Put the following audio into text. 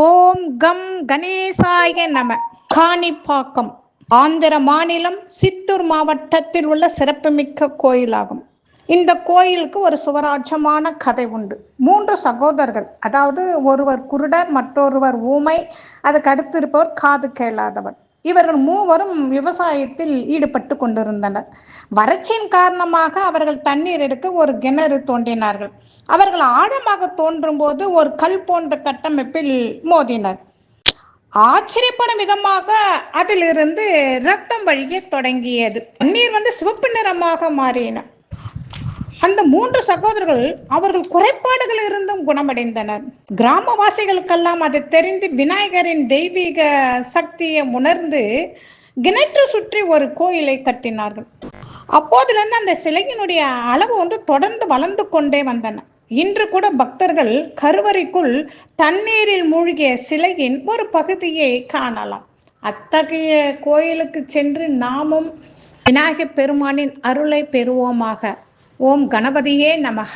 ஓம் come கணேசாய நம. காணிப்பாக்கம். ஆந்திர மாநிலம் சித்தூர் மாவட்டத்தில் உள்ள சிறப்புமிக்க கோயிலாகும். இந்த கோயிலுக்கு ஒரு சுவராட்சமான கதை உண்டு. மூன்று சகோதரர்கள் அதாவது ஒருவர் குருடர் மற்றொருவர் ஊமை அதுக்கு அடுத்து இருப்பவர் காது கேளாதவர் இவர்கள் மூவரும் விவசாயத்தில் ஈடுபட்டு கொண்டிருந்தனர். வறட்சியின் காரணமாக அவர்கள் தண்ணீர் எடுக்க ஒரு கிணறு தோண்டினார்கள். அவர்கள் ஆழமாக தோன்றும் போது ஒரு கல் போன்ற கட்டமைப்பில் மோதினர். ஆச்சரியப்படும் விதமாக அதிலிருந்து ரத்தம் வழிய தொடங்கியது. தண்ணீர் வந்து சிவப்பு நிறமாக மாறின. அந்த மூன்று சகோதரர்கள் அவர்கள் குறைபாடுகள் இருந்தும் குணமடைந்தனர். கிராமவாசிகளுக்கெல்லாம் அது தெரிந்து விநாயகரின் தெய்வீக சக்தியை உணர்ந்து கிணற்று சுற்றி ஒரு கோயிலை கட்டினார்கள். அப்போதிலிருந்து அந்த சிலையினுடைய அளவு வந்து தொடர்ந்து வளர்ந்து கொண்டே வந்தன. இன்று கூட பக்தர்கள் கருவறைக்குள் தண்ணீரில் மூழ்கிய சிலையின் ஒரு பகுதியை காணலாம். அத்தகைய கோயிலுக்கு சென்று நாமும் விநாயகப் பெருமானின் அருளை பெறுவோமாக. ஓம் கணபதியே நமக.